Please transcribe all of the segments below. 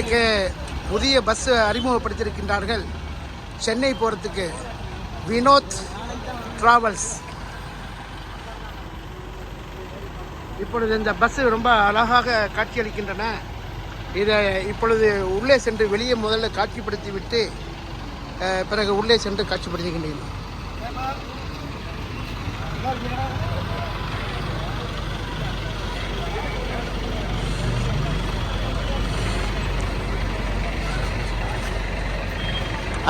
இன்றைக்கு புதிய பஸ் அறிமுகப்படுத்தியிருக்கின்றார்கள். சென்னை போகிறதுக்கு வினோத் டிராவல்ஸ் இப்பொழுது இந்த பஸ் ரொம்ப அழகாக காட்சியளிக்கின்றன. இதை இப்பொழுது உள்ளே சென்று வெளியே முதல்ல காட்சிப்படுத்தி விட்டு பிறகு உள்ளே சென்று காட்சிப்படுத்துகின்றன.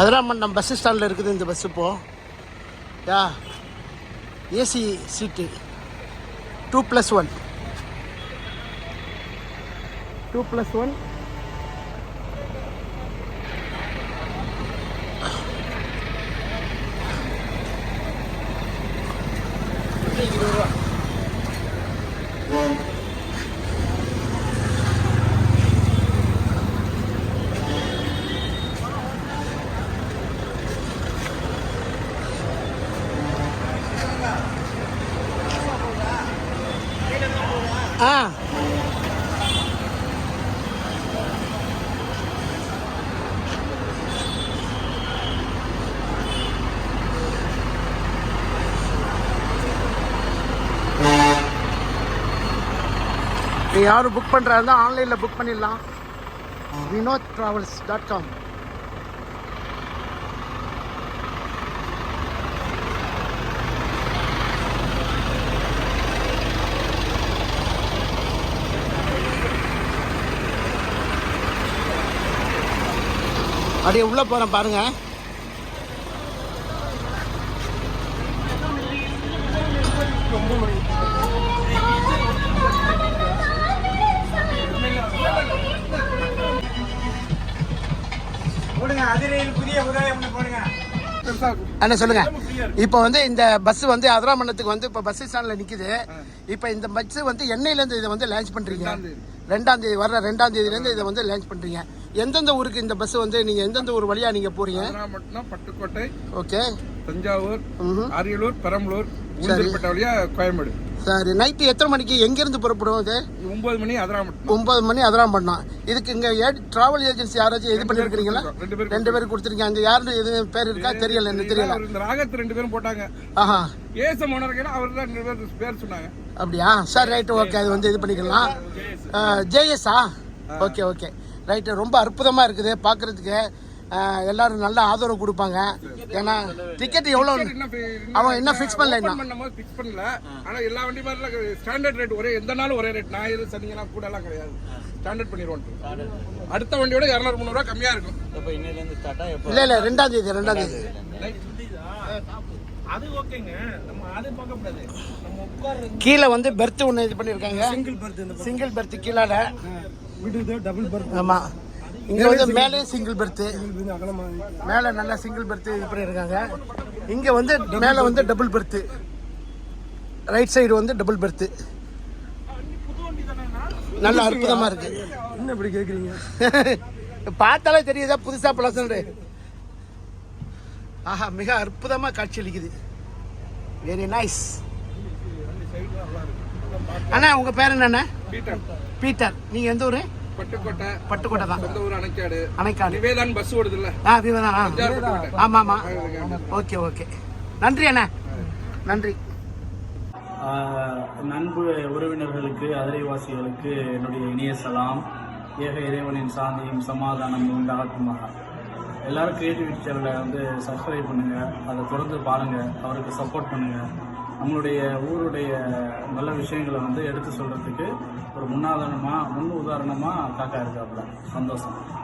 அதிராமண்டம் பஸ் ஸ்டாண்டில் இருக்குது இந்த பஸ் இப்போ. Yeah AC seat two plus one two plus one ஆ. யாரும் புக் பண்ணுறா இருந்தால் ஆன்லைனில் புக் பண்ணிடலாம். வினோத் ட்ராவல்ஸ் டாட் காம் அப்படியே உள்ளே போகிறேன் பாருங்கள் அண்ணா சொல்லுங்க. இப்போ வந்து இந்த பஸ் வந்து அதிராமண்டத்துக்கு வந்து இப்போ பஸ் ஸ்டாண்ட்ல நிக்குது. இப்போ இந்த பஸ் வந்து எண்ணெயில இருந்து இதை வந்து லான்ச் பண்றீங்க. ரெண்டாம் தேதி. வர்ற ரெண்டாம் தேதியில இருந்து இதை வந்து லான்ச் பண்றீங்க. எந்தெந்த ஊருக்கு இந்த பஸ் வந்து நீங்க எந்தெந்த ஊர் வழியா நீங்க போறீங்க? நாகப்பட்டினம் பட்டுக்கோட்டை ஓகே. தஞ்சாவூர். அரியலூர் பெரம்பலூர் உளுந்தூர்பேட்டை வழியா கோயம்பேடு. சரி. நைட்டு எத்தனை மணிக்கு எங்கேருந்து புறப்படும் இது ஒன்பது மணி அதிராமட்டினம் ஒன்பது மணி அதிராமண்டம் இதுக்கு இங்க டிராவல் ஏஜென்சி யாராச்சும் இது பண்ணிருக்கீங்களா ரெண்டு பேரும் ரெண்டு பேரும் கொடுத்துருக்கீங்க. அங்க யாரு எது பேர் இருக்கா? தெரியல எனக்கு தெரியல. இந்த ராகத்து ரெண்டு பேரும் போட்டாங்க. ஆஹா. ஏச மோனர் கேட்டா அவர் தான் ரெண்டு பேர் பேர் சொன்னாங்க. அப்படியா? சரி ரைட்டு ஓகே. அது வந்து இது பண்ணிக்கலாம். ஜேஎஸ்ஆ ஓகே ஓகே. ரைட்டு ரொம்ப அற்புதமாக இருக்குது பார்க்குறதுக்கு எல்லாரும் நல்ல ஆதரவு கொடுப்பாங்க. ஏன்னா டிக்கெட் எவ்வளோ அவன் இன்னும் ஃபிக்ஸ் பண்ணல பண்ணும்போது fix பண்ணல. ஆனா எல்லா வண்டி ஸ்டாண்டர்ட் ரேட் ஒரே எந்த நாளும் ஒரே ரேட் ஞாயிறு சனிங்கெல்லாம் கூட எல்லாம் கிடையாது. ஸ்டாண்டர்ட் பண்ணிடுவோம். அடுத்த வண்டியோட இரநூறு முந்நூறுவா கம்மியா இருக்கும். இப்போ இன்னையிலேருந்து ஸ்டார்ட்டா எப்போ? இல்லை இல்லை ரெண்டாம் தேதி ரெண்டாம் தேதி. அது ஓகேங்க. நம்ம அது பார்க்க கூடாது. நம்ம உட்கார்றது கீழே வந்து பெர்த் ஒன்று இது பண்ணியிருக்காங்க சிங்கிள் பர்த் இந்த சிங்கிள் பெர்த் கீழால. டபுள் பர்த் ஆமாம் இங்கே வந்து மேலே சிங்கிள் பெர்த்து மேலே நல்லா சிங்கிள் பெர்த்து இது பண்ணியிருக்காங்க இங்கே வந்து மேலே வந்து டபுள் பெர்த்து ரைட் சைடு வந்து டபுள் பெர்த்து நல்ல அற்புதமாக இருக்குது என்ன இப்படி கேக்குறீங்க? பார்த்தாலே தெரியுதா? புதுசா பழசு ஆஹா மிக அற்புதமா காட்சியளிக்குது வெரி நைஸ் அண்ணா உங்க பேர் என்னண்ணா? பீட்டர். பீட்டர். நீங்க எந்த ஊரு? பட்டுக்கோட்டை. பட்டுக்கோட்டை தான். சொந்த ஊர் அணைக்காடு. அணைக்காடு. நிவேதான் பஸ் ஓடுதுல்ல? ஆ விவரம் ஆ. பட்டுக்கோட்டை. ஆமா ஆமா ஓகே ஓகே. நன்றி அண்ணா. நன்றி. நண்பு உறவினர்களுக்கு அதிரைவாசிகளுக்கு என்னுடைய இனிய சலாம். ஏக இறைவனின் சாந்தியும் சமாதானமும் உண்டாகட்டுமாக எல்லாரும் கிரியேட்டிவிட்டி சேனலை வந்து சப்ஸ்கிரைப் பண்ணுங்க. அதை தொடர்ந்து பாருங்க. அவருக்கு சப்போர்ட் பண்ணுங்க. நம்மளுடைய ஊருடைய நல்ல விஷயங்களை வந்து எடுத்து சொல்றதுக்கு ஒரு முன்னாதாரணமா முன் உதாரணமா காக்கா இருக்காப்புல. சந்தோஷம்.